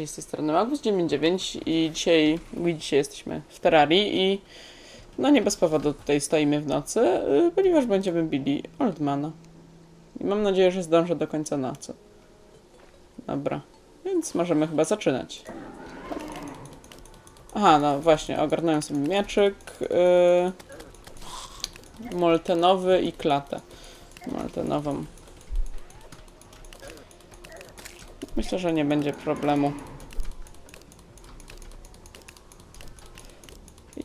witajcie z tej strony Magus99 i dzisiaj, widzicie, jesteśmy w Terrarii i no nie bez powodu tutaj stoimy w nocy, y, ponieważ będziemy bili Oldmana. I mam nadzieję, że zdążę do końca nocy. Dobra, więc możemy chyba zaczynać. Aha, no właśnie, ogarnąłem sobie mieczyk, yy, moltenowy i klatę. Moltenową. Myślę, że nie będzie problemu.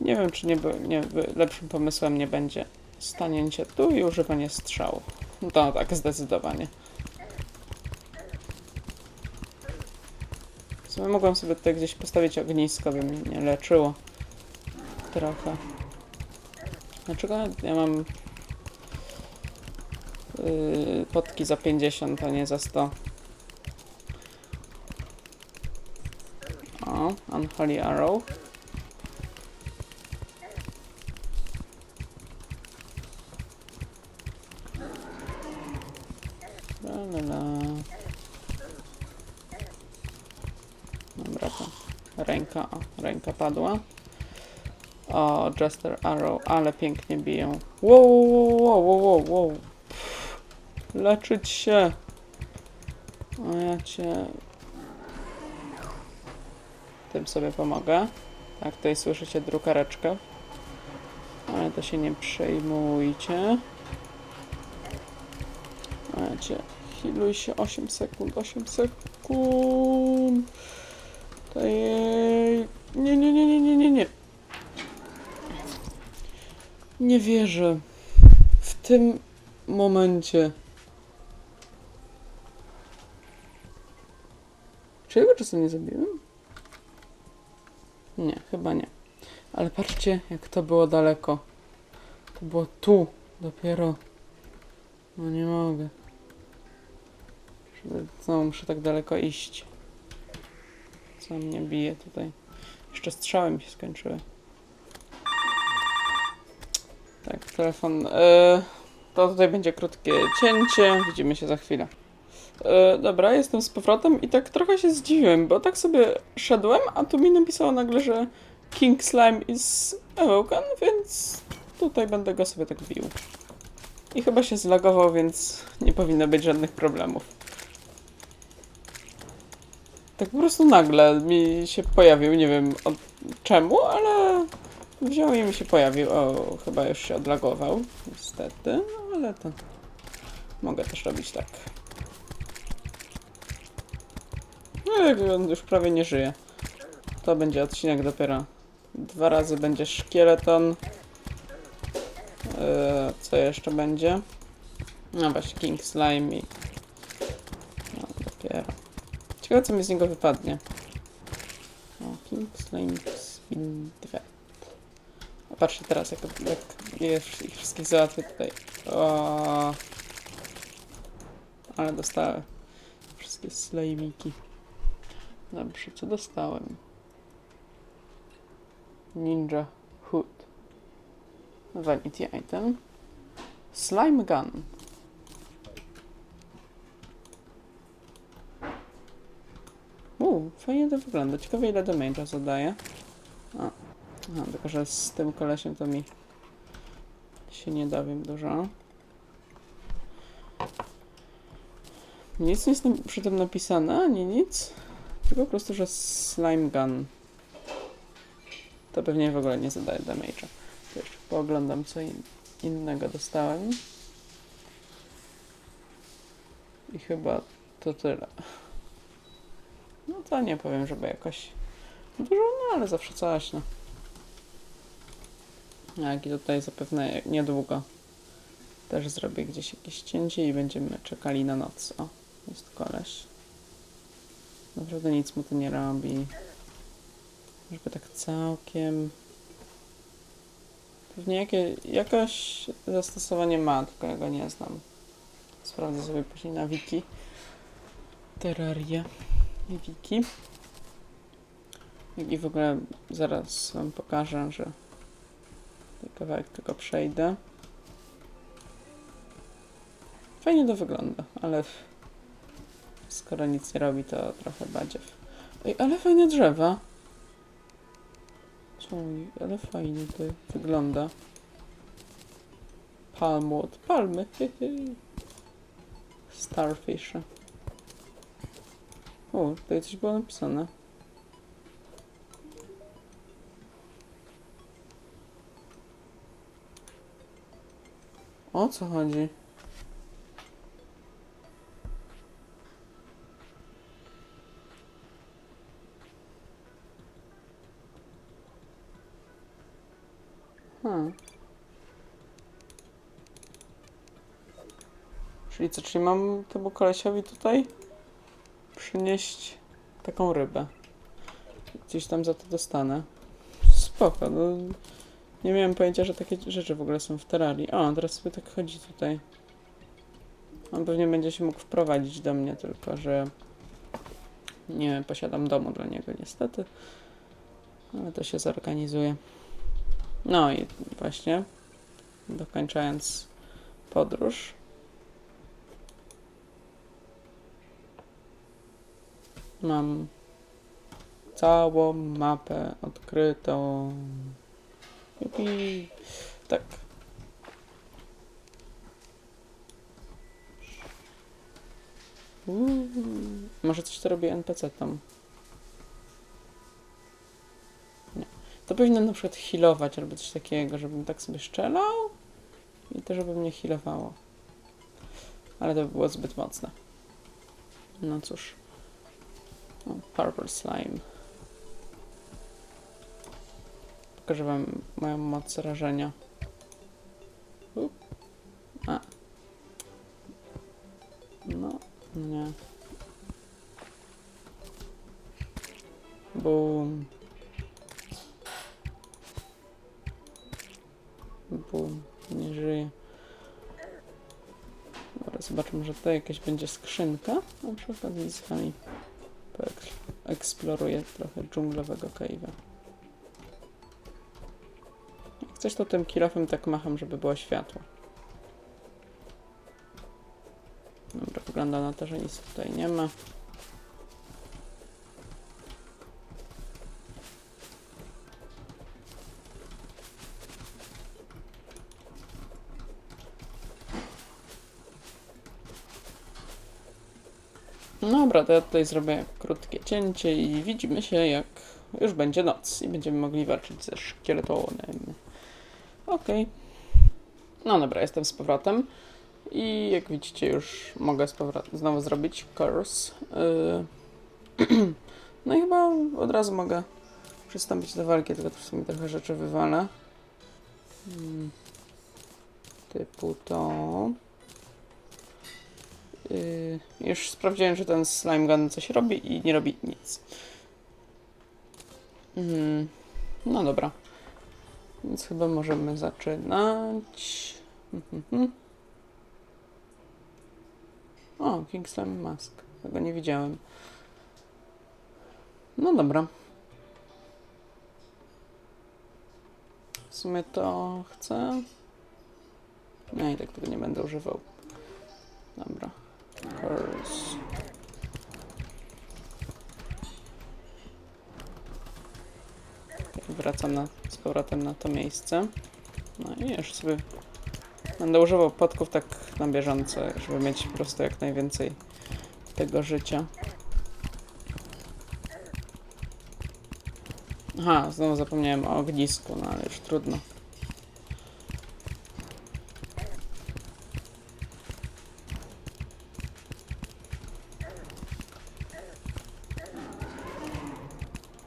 Nie wiem, czy nie, nie lepszym pomysłem nie będzie stanięcie tu i używanie strzału. No tak, zdecydowanie. W mogłam sobie tutaj gdzieś postawić ognisko, by mnie leczyło. Trochę. Dlaczego ja mam yy, potki za 50, a nie za 100? O, Unholy Arrow. La, la, la. Dobra, to ręka, o, ręka padła. O, Jester Arrow, ale pięknie biją. Wow, wow, wow, wow, wow, wow. Leczyć się. O, ja cię tym sobie pomogę. Tak, tutaj słyszycie drukareczkę. Ale to się nie przejmujcie. Macie, healuj się 8 sekund, 8 sekund. Jej... Nie, nie, nie, nie, nie, nie, nie. Nie wierzę. W tym momencie. Czy ja go czasem nie zabiłem? Nie, chyba nie. Ale patrzcie, jak to było daleko. To było tu dopiero. No nie mogę. Znowu muszę tak daleko iść. Co mnie bije tutaj? Jeszcze strzały mi się skończyły. Tak, telefon. Yy, to tutaj będzie krótkie cięcie. Widzimy się za chwilę. E, dobra, jestem z powrotem i tak trochę się zdziwiłem, bo tak sobie szedłem, a tu mi napisało nagle, że King Slime is awoken, więc tutaj będę go sobie tak bił. I chyba się zlagował, więc nie powinno być żadnych problemów. Tak po prostu nagle mi się pojawił, nie wiem od czemu, ale Wziął i mi się pojawił. O, chyba już się odlagował. Niestety, no ale to... Mogę też robić tak. No, on już prawie nie żyje. To będzie odcinek dopiero. Dwa razy będzie szkieleton. Eee, co jeszcze będzie? No właśnie, King Slime i... No, dopiero. Ciekawe, co mi z niego wypadnie. O, King Slime Spin 2 patrzcie teraz jak, jak ich wszystkich załatwię tutaj. O, ale dostałem. Wszystkie slajmiki. Dobrze, co dostałem? Ninja Hood. Vanity item. Slime Gun. Uuu, fajnie to wygląda. Ciekawe ile damage'a zadaje. Aha, tylko że z tym kolesiem to mi się nie dowiem dużo. Nic nie jest przy tym napisane, ani nic. Tylko po prostu, że slime gun. To pewnie w ogóle nie zadaje damage'a. To jeszcze pooglądam, co in innego dostałem. I chyba to tyle. No to nie powiem, żeby jakoś dużo, no ale zawsze coś, no. Jak i tutaj zapewne niedługo też zrobię gdzieś jakieś cięcie i będziemy czekali na noc. O, jest koleś. Naprawdę nic mu to nie robi. Żeby tak całkiem... Pewnie jakie, jakaś zastosowanie ma, tylko ja go nie znam. Sprawdzę sobie później na wiki. Terraria wiki. I w ogóle zaraz wam pokażę, że ten kawałek tylko przejdę. Fajnie to wygląda, ale skoro nic nie robi, to trochę badziew. Ej, ale fajne drzewa. Co? Ale fajnie to wygląda. Palmwood. Palmy. Starfish. O, tutaj coś było napisane. O co chodzi? Hmm. Czyli co, czyli mam temu kolesiowi tutaj przynieść taką rybę. Gdzieś tam za to dostanę. Spoko, no. Nie miałem pojęcia, że takie rzeczy w ogóle są w terrarii. O, teraz sobie tak chodzi tutaj. On pewnie będzie się mógł wprowadzić do mnie, tylko że nie posiadam domu dla niego niestety. Ale to się zorganizuje. No i właśnie, dokończając podróż. Mam całą mapę odkrytą. Jupi. Tak. Uuu. Może coś to robi NPC tam. Nie. To powinno na przykład healować albo coś takiego, żebym tak sobie strzelał i to żeby mnie healowało. Ale to by było zbyt mocne. No cóż. O, Purple Slime. Pokażę wam moją moc rażenia. A. No, nie. Boom. Boom. Nie żyje. Dobra, zobaczmy, że tutaj jakaś będzie skrzynka. Na przykład z wami eksploruję trochę dżunglowego cave'a. To tym kilofem tak macham, żeby było światło. Dobra, wygląda na to, że nic tutaj nie ma. Dobra, to ja tutaj zrobię krótkie cięcie i widzimy się jak już będzie noc i będziemy mogli walczyć ze szkieletonem. Okej. No dobra, jestem z powrotem. I jak widzicie już mogę z powrotem znowu zrobić curse. Yy. no i chyba od razu mogę przystąpić do walki, tylko tu w sumie trochę rzeczy wywalę. Hmm. Typu to... Yy, już sprawdziłem, że ten slime gun coś robi i nie robi nic. Mm, no dobra. Więc chyba możemy zaczynać. Mhm. O, King Slime Mask. Tego nie widziałem. No dobra. W sumie to chcę. No i tak tego nie będę używał. Dobra. Curse. Wracam na, z powrotem na to miejsce. No i już sobie będę używał podków tak na bieżąco, żeby mieć po prostu jak najwięcej tego życia. Aha, znowu zapomniałem o ognisku, no ale już trudno.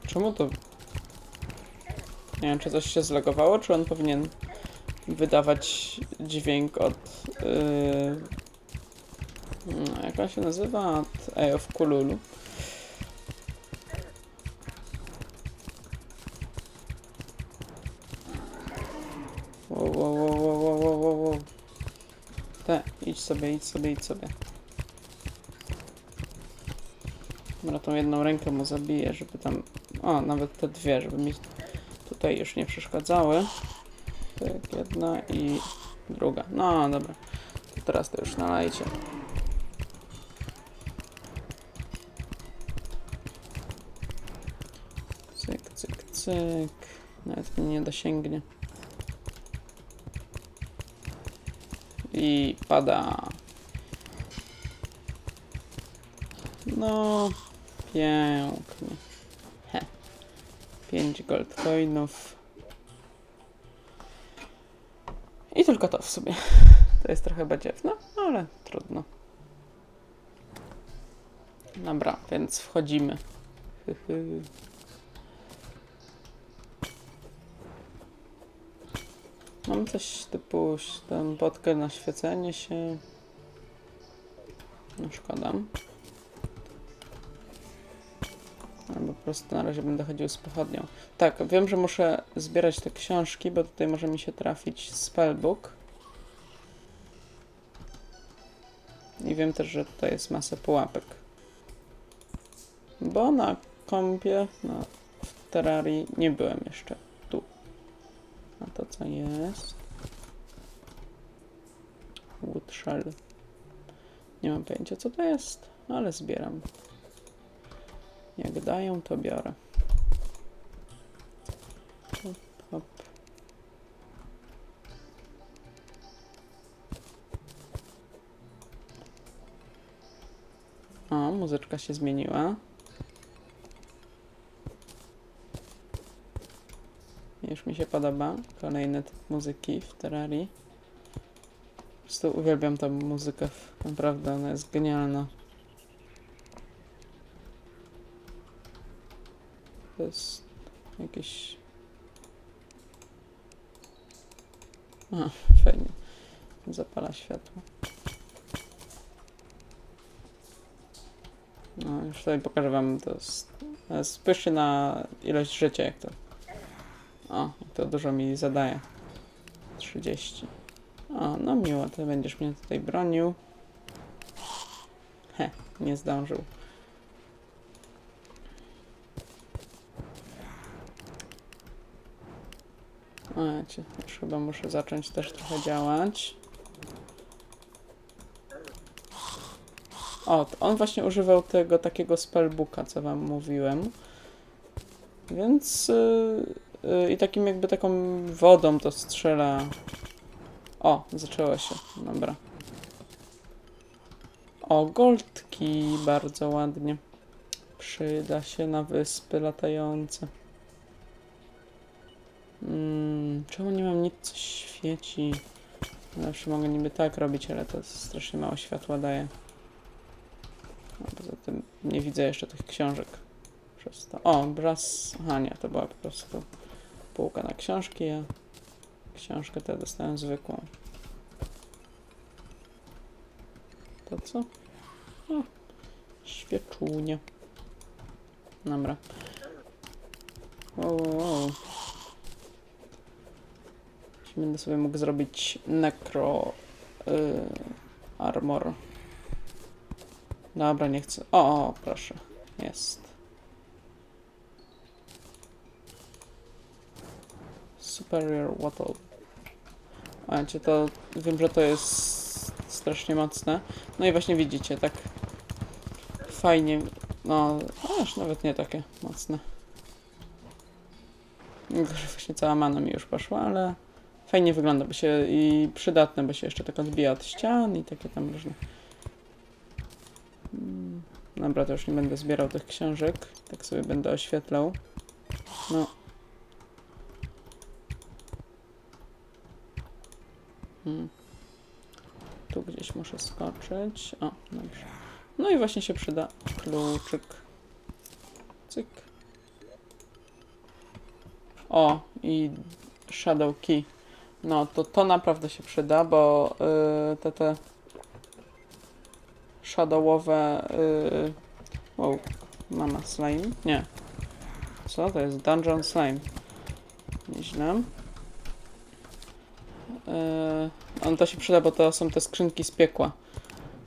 Czemu to... Nie wiem, czy coś się zlogowało, czy on powinien wydawać dźwięk od... Yy... no, Jak on się nazywa? Od Eye of Kululu. Wow, wow, wow, wow, wow, wow, wow. Te, idź sobie, idź sobie, idź sobie. Dobra, tą jedną rękę mu zabiję, żeby tam... O, nawet te dwie, żeby mi tutaj już nie przeszkadzały. Tak, jedna i druga. No, dobra. Teraz to już nalajcie. Cyk. Nawet mnie nie dosięgnie. I pada. No, pięknie. He. 5 gold coinów. I tylko to w sumie. To jest trochę badziewne, ale trudno. Dobra, więc wchodzimy. Mam coś typu tę potkę na świecenie się. No szkoda. Po prostu na razie będę chodził z pochodnią. Tak, wiem, że muszę zbierać te książki, bo tutaj może mi się trafić spellbook. I wiem też, że tutaj jest masa pułapek. Bo na kompie, na, w Terrarii nie byłem jeszcze tu. A to co jest? Wood shell. Nie mam pojęcia co to jest, ale zbieram. Jak dają, to biorę. Hop, hop. O, muzyczka się zmieniła. Już mi się podoba. Kolejny typ muzyki w Terrarii. Po prostu uwielbiam tą muzykę. Naprawdę, ona jest genialna. Jest jakieś... A, fajnie. Zapala światło. No, już tutaj pokażę wam to. e, Spójrzcie na ilość życia, jak to. O, to dużo mi zadaje. 30. O, no miło, ty będziesz mnie tutaj bronił. He, nie zdążył. Cię już chyba muszę zacząć też trochę działać. O, on właśnie używał tego takiego spellbooka, co wam mówiłem. Więc yy, yy, i takim jakby taką wodą to strzela. O, zaczęło się. Dobra. O, goldki, bardzo ładnie. Przyda się na wyspy latające. Mm, czemu nie mam nic, co świeci? Zawsze mogę niby tak robić, ale to strasznie mało światła daje. A poza tym nie widzę jeszcze tych książek. Przez to. O, braz. Aha, nie, to była po prostu półka na książki, a książkę tę dostałem zwykłą. To co? O, świeczunie. Dobra. Wow, wow, wow. Będę sobie mógł zrobić necro y, armor. Dobra, nie chcę. O, o, proszę. Jest. Superior Wattle. Słuchajcie, to wiem, że to jest strasznie mocne. No i właśnie widzicie, tak fajnie. No, aż nawet nie takie mocne. Właśnie cała mana mi już poszła, ale fajnie wygląda, bo się i przydatne, bo się jeszcze tak odbija od ścian i takie tam różne. Mm, Dobra, to już nie będę zbierał tych książek. Tak sobie będę oświetlał. No. Hmm. Tu gdzieś muszę skoczyć. O, dobrze. No i właśnie się przyda kluczyk. Cyk. O, i Shadow Key. No, to to naprawdę się przyda, bo yy, te te shadowowe. Yy... Wow, mama slime? Nie. Co to jest? Dungeon slime. Nieźle. Yy... On to się przyda, bo to są te skrzynki z piekła,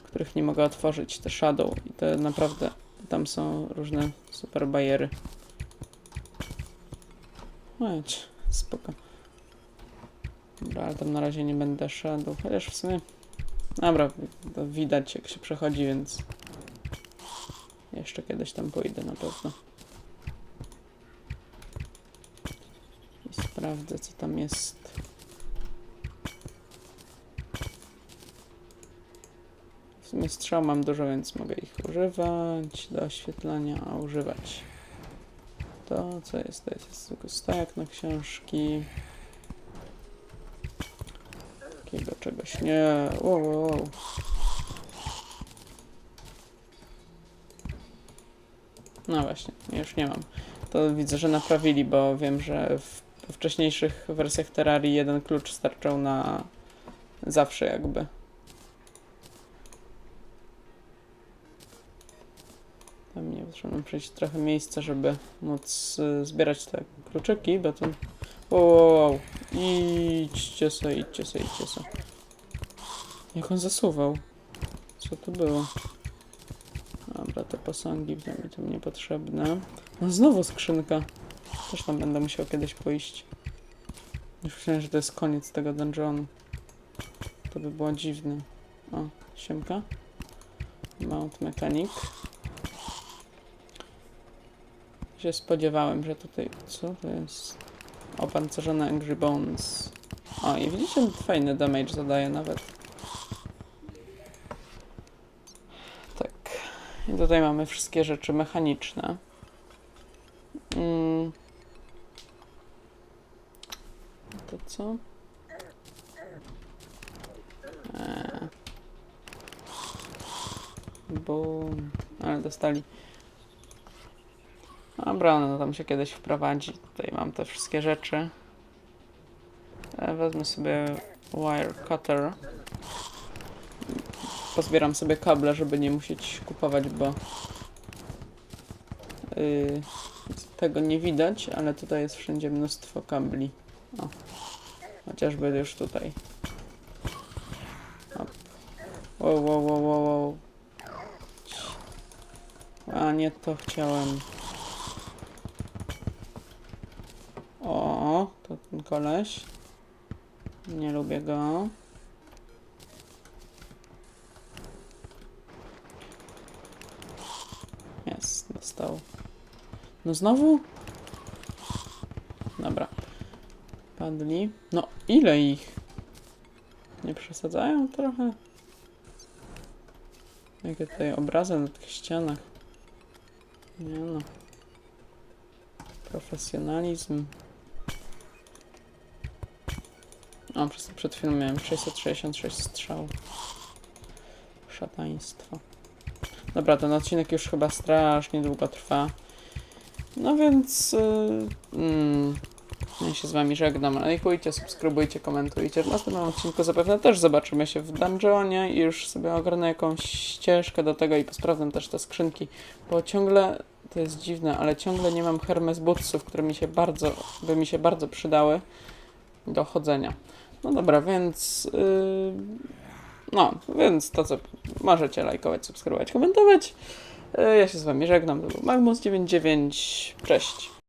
których nie mogę otworzyć. Te shadow. I te naprawdę. Tam są różne super bajery. Chodź, spoko. Dobra, ale tam na razie nie będę szedł. Chociaż w sumie. Dobra, to widać jak się przechodzi, więc jeszcze kiedyś tam pójdę na pewno. Sprawdzę, co tam jest. W sumie strzał mam dużo, więc mogę ich używać do oświetlania, a używać. To, co jest, to jest tylko stajak na książki. Takiego czegoś nie. Wow, wow. No właśnie, już nie mam. To widzę, że naprawili, bo wiem, że w wcześniejszych wersjach Terrarii jeden klucz starczał na zawsze jakby. Tam nie potrzebno przejść trochę miejsca, żeby móc y, zbierać te kluczyki, bo to... Wow. Idźcie se, idźcie se, idźcie se. Jak on zasuwał? Co to było? Dobra, te posągi mnie tam niepotrzebne. No znowu skrzynka. Też tam będę musiał kiedyś pójść. Już myślałem, że to jest koniec tego dungeonu. To by było dziwne. O, siemka. Mount Mechanic. Się spodziewałem, że tutaj... Co to jest? Opancerzone Angry Bones. O, i widzicie, fajny damage zadaje nawet. Tak. I tutaj mamy wszystkie rzeczy mechaniczne. Mm. To co? Eee. Bum. Ale dostali. Dobra, no tam się kiedyś wprowadzi. Tutaj mam te wszystkie rzeczy. E, Wezmę sobie wire cutter. Pozbieram sobie kable, żeby nie musieć kupować, bo yy, tego nie widać, ale tutaj jest wszędzie mnóstwo kabli. O, chociażby już tutaj. Wow, wow, wow, wow, wow. A nie to chciałem. O, to ten koleś. Nie lubię go. Jest, dostał. No znowu? Dobra. Padli. No, ile ich? Nie przesadzają trochę? Jakie tutaj obrazy na tych ścianach. Nie no. Profesjonalizm. O, przez, przed chwilą miałem 666 strzał. Szataństwo. Dobra, ten odcinek już chyba strasznie długo trwa. No więc... Yy, mm, ja się z wami żegnam. Lajkujcie, subskrybujcie, komentujcie. W następnym odcinku zapewne też zobaczymy się w dungeonie i już sobie ogarnę jakąś ścieżkę do tego i posprawdzam też te skrzynki, bo ciągle, to jest dziwne, ale ciągle nie mam Hermes Bootsów, które mi się bardzo, by mi się bardzo przydały do chodzenia. No dobra, więc... Yy, no, więc to co, możecie lajkować, subskrybować, komentować. Yy, Ja się z wami żegnam, to był Magmus99, cześć.